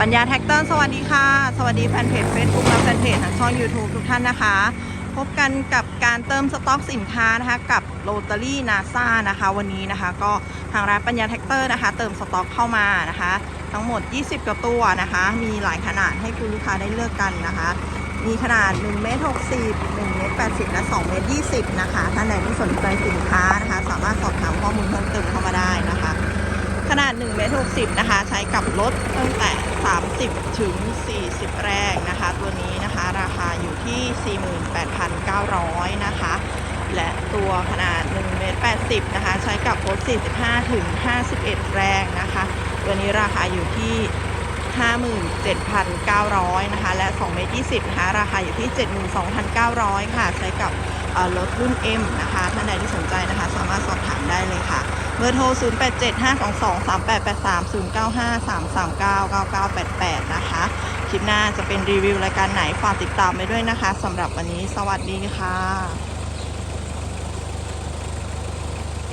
ปัญญาแท็กเตอร์สวัสดีค่ะ สวัสดีแฟนเพจ Facebook และแฟนเพจทางช่อง YouTube ทุกท่านนะคะ พบกันกับการเติมสต็อกสินค้านะคะ กับโรตารี่นาซานะคะ วันนี้นะคะ ก็ทางร้านปัญญาแท็กเตอร์นะคะ เติมสต็อกเข้ามานะคะ ทั้งหมด 20 กว่าตัวนะคะ มีหลายขนาดให้คุณลูกค้าได้เลือกกันนะคะ มีขนาด1เมตร60 1เมตร80 และ2เมตร20 นะคะ ท่านใดที่สนใจสินค้านะคะ สามารถสอบถาม นาด1เมตร60 นะคะ ใช้กับรถตั้งแต่ 30 ถึง 40 แรงนะคะ ตัวนี้นะคะราคาอยู่ที่ 48,900 นะคะ และตัวขนาด1เมตร80 นะคะ ใช้กับรถ 45 ถึง 51 แรงนะคะ ตัวนี้ราคาอยู่ที่57,900 นะคะ และ2เมตร20 นะคะ ราคาอยู่ที่ 72,900 ค่ะ ใช้กับรถรุ่น M นะคะ ท่านใดที่สนใจนะคะ สามารถ เบอร์โทร 0875223883 0953399988 นะคะ คลิปหน้าจะเป็นรีวิวรายการไหนฝากติดตามไปด้วยนะคะสำหรับวันนี้สวัสดีค่ะ